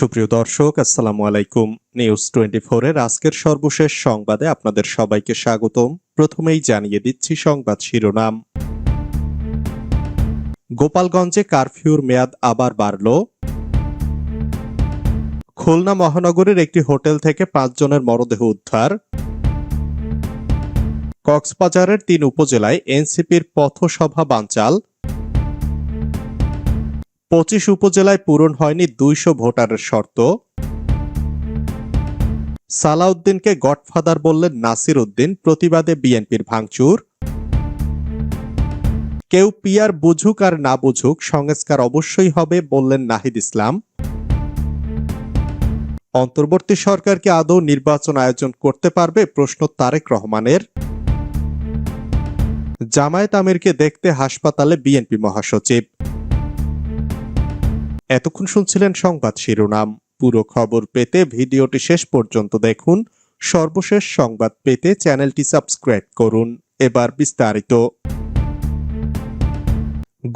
সুপ্রিয় দর্শক, আসসালামু আলাইকুম। নিউজ টোয়েন্টি এর আজকের সর্বশেষ সংবাদে আপনাদের সবাইকে স্বাগতম। প্রথমেই জানিয়ে দিচ্ছি সংবাদ শিরোনাম। গোপালগঞ্জে কারফিউর মেয়াদ আবার বাড়ল। খুলনা মহানগরের একটি হোটেল থেকে পাঁচজনের মরদেহ উদ্ধার। কক্সবাজারের তিন উপজেলায় এনসিপির পথসভা বানচাল। পঁচিশ উপজেলায় পূরণ হয়নি দুইশো ভোটারের শর্ত। সালাউদ্দিনকে গডফাদার বললেন নাসির উদ্দিন, প্রতিবাদে বিএনপির ভাঙচুর। কেউ পিয়ার বুঝুক আর না বুঝুক, সংস্কার অবশ্যই হবে বললেন নাহিদ ইসলাম। অন্তর্বর্তী সরকারকে আদৌ নির্বাচন আয়োজন করতে পারবে? প্রশ্ন তারেক রহমানের। জামায়াত আমিরকে দেখতে হাসপাতালে বিএনপি মহাসচিব। এতক্ষণ শুনছিলেন সংবাদ শিরোনাম। পুরো খবর পেতে ভিডিওটি শেষ পর্যন্ত দেখুন। সর্বশেষ সংবাদ পেতে চ্যানেলটি সাবস্ক্রাইব করুন। এবার বিস্তারিত।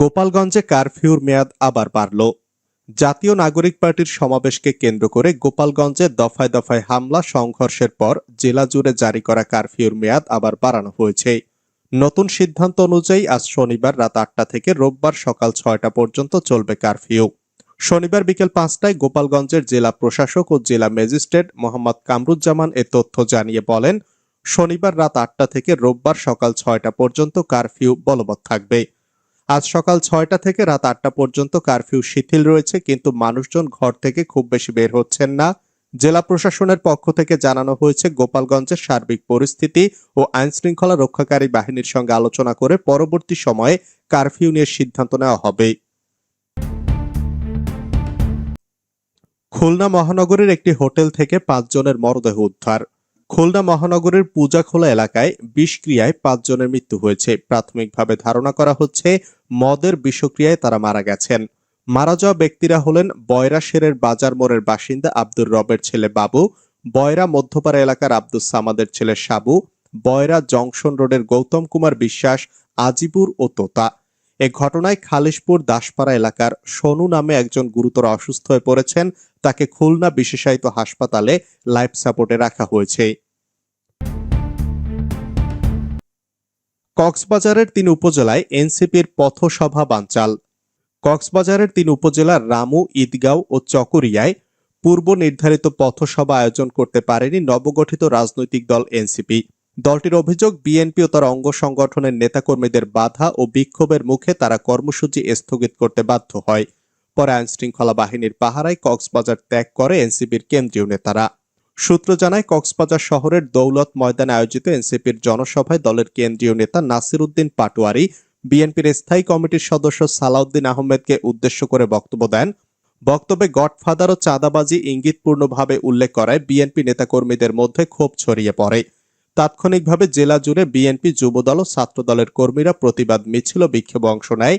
গোপালগঞ্জে কারফিউর মেয়াদ আবার বাড়ল। জাতীয় নাগরিক পার্টির সমাবেশকে কেন্দ্র করে গোপালগঞ্জে দফায় দফায় হামলা, সংঘর্ষের পর জেলা জুড়ে জারি করা কারফিউর মেয়াদ আবার বাড়ানো হয়েছে। নতুন সিদ্ধান্ত অনুযায়ী আজ শনিবার রাত আটটা থেকে রোববার সকাল ছয়টা পর্যন্ত চলবে কারফিউ। শনিবার বিকেল পাঁচটায় গোপালগঞ্জের জেলা প্রশাসক ও জেলা ম্যাজিস্ট্রেট মোহাম্মদ কামরুজ্জামান এ তথ্য জানিয়ে বলেন, শনিবার রাত আটটা থেকে রোববার সকাল ছয়টা পর্যন্ত কারফিউ বলবৎ থাকবে। আজ সকাল ছয়টা থেকে রাত আটটা পর্যন্ত কারফিউ শিথিল রয়েছে, কিন্তু মানুষজন ঘর থেকে খুব বেশি বের হচ্ছেন না। জেলা প্রশাসনের পক্ষ থেকে জানানো হয়েছে, গোপালগঞ্জের সার্বিক পরিস্থিতি ও আইন শৃঙ্খলা রক্ষাকারী বাহিনীর সঙ্গে আলোচনা করে পরবর্তী সময়ে কারফিউ নিয়ে সিদ্ধান্ত নেওয়া হবে। খুলনা মহানগরের একটি হোটেল থেকে পাঁচজনের মরদেহ উদ্ধার। খুলনা মহানগরের পূজাখোলা এলাকায় বিষক্রিয়ায় পাঁচজনের মৃত্যু হয়েছে। প্রাথমিকভাবে ধারণা করা হচ্ছে, মদের বিষক্রিয়ায় তারা মারা গেছেন। মারা যাওয়া ব্যক্তিরা হলেন বয়রা শেরের বাজার মোড়ের বাসিন্দা আব্দুর রবের ছেলে বাবু, বয়রা মধ্যপাড়া এলাকার আব্দুল সামাদের ছেলে সাবু, বয়রা জংশন রোডের গৌতম কুমার বিশ্বাস, আজিপুর ও তোতা। এ ঘটনায় খালিশপুর দাসপাড়া এলাকার সোনু নামে একজন গুরুতর অসুস্থ হয়ে পড়েছেন। তাকে খুলনা বিশেষায়িত হাসপাতালে লাইফ সাপোর্টে রাখা হয়েছে। কক্সবাজারের তিন উপজেলায় এনসিপির পথসভা বানচাল। কক্সবাজারের তিন উপজেলার রামু, ঈদগাঁও ও চকরিয়ায় পূর্ব নির্ধারিত পথসভা আয়োজন করতে পারেনি নবগঠিত রাজনৈতিক দল এনসিপি। দলটির অভিযোগ, বিএনপি ও তার অঙ্গ সংগঠনের নেতাকর্মীদের বাধা ও বিক্ষোভের মুখে তারা কর্মসূচি স্থগিত করতে বাধ্য হয়। পরে আইন শৃঙ্খলা বাহিনীর পাহারায় কক্সবাজার ত্যাগ করে এনসিপির কেন্দ্রীয় নেতারা। সূত্র জানায়, কক্সবাজার শহরের দৌলত ময়দানে আয়োজিত এনসিপির জনসভায় দলের কেন্দ্রীয় নেতা নাসির উদ্দিন পাটোয়ারি, বিএনপির স্থায়ী কমিটির সদস্য সালাউদ্দিন আহমেদকে উদ্দেশ্য করে বক্তব্য দেন। বক্তব্যে গডফাদার ও চাঁদাবাজি ইঙ্গিতপূর্ণভাবে উল্লেখ করায় বিএনপি নেতাকর্মীদের মধ্যে ক্ষোভ ছড়িয়ে পড়ে। তাৎক্ষণিকভাবে জেলা জুড়ে বিএনপি যুবদল ও ছাত্রদলের কর্মীরা প্রতিবাদ মিছিল বিক্ষোভ অংশ নেয়।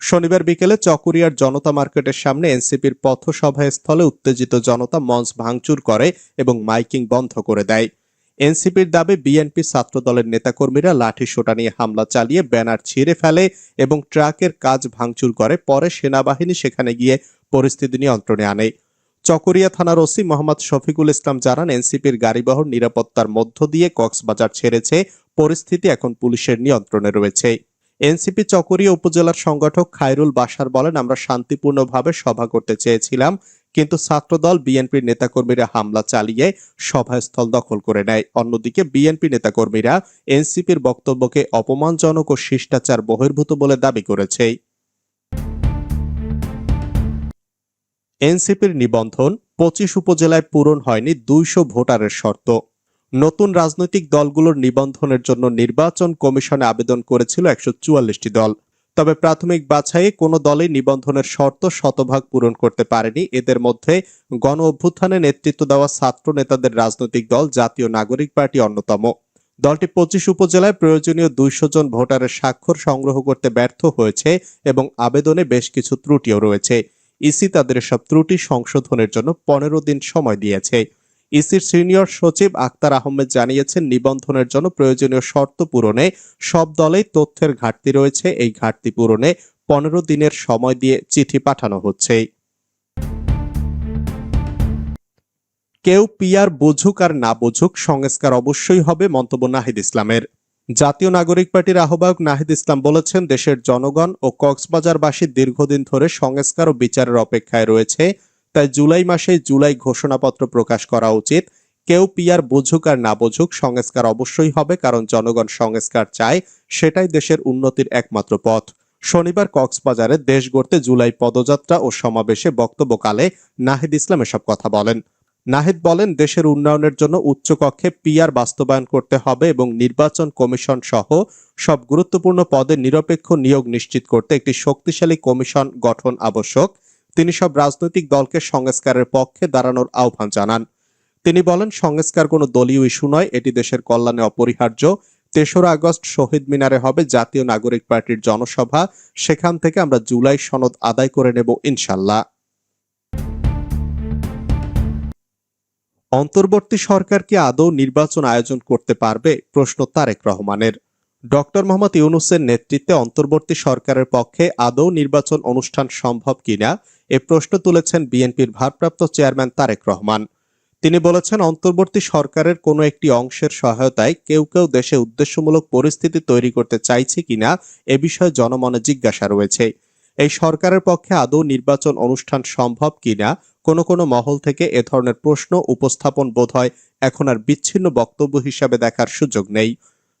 শনিবার বিকেলে চকুরিয়ার জনতা মার্কেটের সামনে এনসিপির পথসভা স্থলে উত্তেজিত জনতা মঞ্চ ভাঙচুর করে এবং মাইকিং বন্ধ করে দেয়। এনসিপির দাবি, বিএনপি ছাত্রদলের নেতাকর্মীরা লাঠি সোটা নিয়ে হামলা চালিয়ে ব্যানার ছিঁড়ে ফেলে এবং ট্রাকের কাজ ভাঙচুর করে, পরে সেনাবাহিনী সেখানে গিয়ে পরিস্থিতি নিয়ন্ত্রণে আনে। চকরিয়া থানার ওসি মোহাম্মদ শফিকুল ইসলাম জানান, এনসিপির গাড়িবহর নিরাপত্তার মধ্য দিয়ে কক্সবাজার ছেড়েছে, পরিস্থিতি এখন পুলিশের নিয়ন্ত্রণে রয়েছে। এনসিপি চকরিয়া উপজেলার সংগঠক খায়রুল বাসার বলেন, আমরা শান্তিপূর্ণভাবে সভা করতে চেয়েছিলাম, কিন্তু ছাত্রদল বিএনপির নেতাকর্মীরা হামলা চালিয়ে সভাস্থল দখল করে নেয়। অন্যদিকে বিএনপি নেতাকর্মীরা এনসিপির বক্তব্যকে অপমানজনক ও শিষ্টাচার বহির্ভূত বলে দাবি করেছে। এনসিপির নিবন্ধন পঁচিশ উপজেলায় পূরণ হয়নি, দুইশো ভোটারের শর্ত। নতুন রাজনৈতিক দলগুলোর নিবন্ধনের জন্য নির্বাচন কমিশনে আবেদন করেছিল একশো চুয়াল্লিশটি দল। তবে প্রাথমিক বাছাইয়ে কোনো দলই নিবন্ধনের শর্ত শতভাগ পূরণ করতে পারেনি। এদের মধ্যে গণ অভ্যুত্থানে নেতৃত্ব দেওয়া ছাত্র নেতাদের রাজনৈতিক দল, জাতীয় নাগরিক পার্টি অন্যতম। দলটি পঁচিশ উপজেলায় প্রয়োজনীয় দুইশো জন ভোটারের স্বাক্ষর সংগ্রহ করতে ব্যর্থ হয়েছে এবং আবেদনে বেশ কিছু ত্রুটিও রয়েছে। ইসি তাদের সব ত্রুটি সংশোধনের জন্য পনেরো দিন সময় দিয়েছে। ইসির সিনিয়র সচিব আক্তার আহমেদ জানিয়েছেন, নিবন্ধনের জন্য প্রয়োজনীয় শর্ত পূরণে সব দলেই তথ্যের ঘাটতি রয়েছে। এই ঘাটতি পূরণে পনেরো দিনের সময় দিয়ে চিঠি পাঠানো হচ্ছে। কেউ পিয়ার বুঝুক আর না বুঝুক, সংস্কার অবশ্যই হবে মন্তব্য নাহিদ ইসলামের। জাতীয় নাগরিক পার্টির আহ্বায়ক নাহিদ ইসলাম বলেছেন, দেশের জনগণ ও কক্সবাজারবাসী দীর্ঘদিন ধরে সংস্কার ও বিচারের অপেক্ষায় রয়েছে। তাই জুলাই মাসে জুলাই ঘোষণাপত্র প্রকাশ করা উচিত। কেউ পিয়ার বুঝুক আর না বুঝুক, সংস্কার অবশ্যই হবে, কারণ জনগণ সংস্কার চায়, সেটাই দেশের উন্নতির একমাত্র পথ। শনিবার কক্সবাজারে দেশ গড়তে জুলাই পদযাত্রা ও সমাবেশে বক্তব্যকালে নাহিদ ইসলাম এসব কথা বলেন। নাহিদ বলেন, দেশের উন্নয়নের জন্য উচ্চকক্ষে পিআর বাস্তবায়ন করতে হবে এবং নির্বাচন কমিশন সহ সব গুরুত্বপূর্ণ পদে নিরপেক্ষ নিয়োগ নিশ্চিত করতে একটি শক্তিশালী কমিশন গঠন আবশ্যক। তিনি সব রাজনৈতিক দলকে সংস্কারের পক্ষে দাঁড়ানোর আহ্বান জানান। তিনি বলেন, সংস্কার কোনো দলীয় ইস্যু নয়, এটি দেশের কল্যাণে অপরিহার্য। তেসরা আগস্ট শহীদ মিনারে হবে জাতীয় নাগরিক পার্টির জনসভা। সেখান থেকে আমরা জুলাই সনদ আদায় করে নেব ইনশাল্লাহ অন্তর্বর্তী সরকার কি আদৌ নির্বাচন আয়োজন করতে পারবে? প্রশ্ন তারেক রহমানের। ডক্টর মোহাম্মদ ইউনুসের নেতৃত্বে অন্তর্বর্তী সরকারের পক্ষে আদৌ নির্বাচন অনুষ্ঠান সম্ভব কিনা? এ প্রশ্ন তুলেছেন বিএনপির ভারপ্রাপ্ত চেয়ারম্যান তারেক রহমান। তিনি বলেছেন, অন্তর্বর্তী সরকারের কোনো একটি অংশের সহায়তায় কেউ কেউ দেশে উদ্দেশ্যমূলক পরিস্থিতি তৈরি করতে চাইছে কিনা এ বিষয়ে জনমনে জিজ্ঞাসা রয়েছে। এই সরকারের পক্ষে আদৌ নির্বাচন অনুষ্ঠান সম্ভব কিনা, কোনো কোনো মহল থেকে এ ধরনের প্রশ্ন উপস্থাপন বোধহয় এখন আর বিচ্ছিন্ন বক্তব্য হিসাবে দেখার সুযোগ নেই।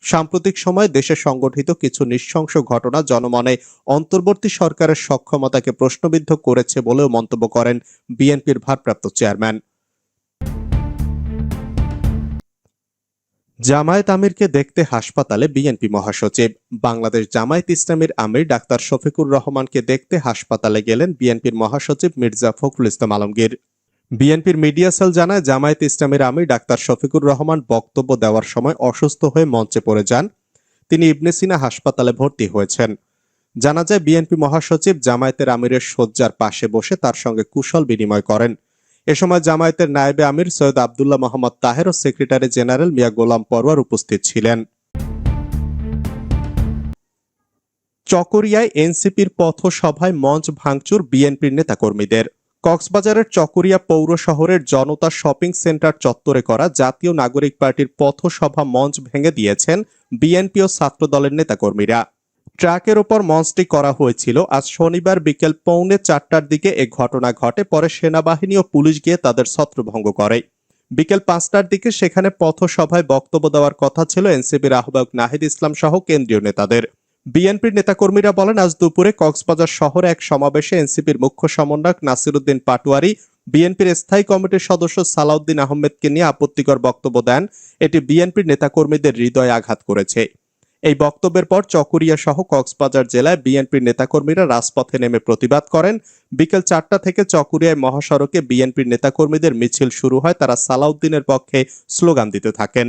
সাম্প্রতিক সময় দেশে সংগঠিত কিছু নৃশংস ঘটনা জনমনে অন্তর্বর্তী সরকারের সক্ষমতাকে প্রশ্নবিদ্ধ করেছে বলেও মন্তব্য করেন বিএনপির ভারপ্রাপ্ত চেয়ারম্যান। জামায়াত আমিরকে দেখতে হাসপাতালে বিএনপি মহাসচিব। বাংলাদেশ জামায়াত ইসলামীর আমির ডাক্তার শফিকুর রহমানকে দেখতে হাসপাতালে গেলেন বিএনপির মহাসচিব মির্জা ফখরুল ইসলাম আলমগীর। বিএনপির মিডিয়া সেল জানায়, জামায়াত ইসলামীর আমির ডাক্তার শফিকুর রহমান বক্তব্য দেওয়ার সময় অসুস্থ হয়ে মঞ্চে পড়ে যান। তিনি ইবনে সিনা হাসপাতালে ভর্তি হয়েছেন। জানা যায়, বিএনপি মহাসচিব জামায়াতের আমিরের শয্যার পাশে বসে তার সঙ্গে কুশল বিনিময় করেন। এ সময় জামায়াতের নায়েবে আমির সৈয়দ আবদুল্লাহ মোহাম্মদ তাহের ও সেক্রেটারি জেনারেল মিয়া গোলাম পরওয়ার উপস্থিত ছিলেন। চকরিয়ায় এনসিপির পথসভায় মঞ্চ ভাঙচুর বিএনপির নেতাকর্মীদের। কক্সবাজারের চকরিয়া পৌর শহরের জনতা শপিং সেন্টার চত্বরে করা জাতীয় নাগরিক পার্টির পথসভা মঞ্চ ভেঙে দিয়েছেন বিএনপি ও ছাত্র দলের নেতাকর্মীরা। ট্রাকের ওপর মঞ্চটি করা হয়েছিল। আজ শনিবার বিকেল পৌনে চারটার দিকে এ ঘটনা ঘটে। পরে সেনাবাহিনী ও পুলিশ গিয়ে তাদের ছত্রভঙ্গ করে। বিকেল পাঁচটার দিকে সেখানে পথসভায় বক্তব্য দেওয়ার কথা ছিল এনসিপির আহ্বায়ক নাহিদ ইসলাম সহ কেন্দ্রীয় নেতাদের। বিএনপির নেতাকর্মীরা বলেন, আজ দুপুরে কক্সবাজার শহরে এক সমাবেশে এনসিপির মুখ্য সমন্বয়ক নাসিরুদ্দিন পাটোয়ারি, বিএনপির স্থায়ী কমিটির সদস্য সালাউদ্দিন আহমেদকে নিয়ে আপত্তিকর বক্তব্য দেন। এটি বিএনপির নেতাকর্মীদের হৃদয়ে আঘাত করেছে। এই বক্তব্যের পর চকুরিয়া সহ কক্সবাজার জেলায় বিএনপির নেতাকর্মীরা রাজপথে নেমে প্রতিবাদ করেন। বিকেল চারটা থেকে চকুরিয়ায় মহাসড়কে বিএনপির নেতাকর্মীদের মিছিল শুরু হয়। তারা সালাউদ্দিনের পক্ষে স্লোগান দিতে থাকেন।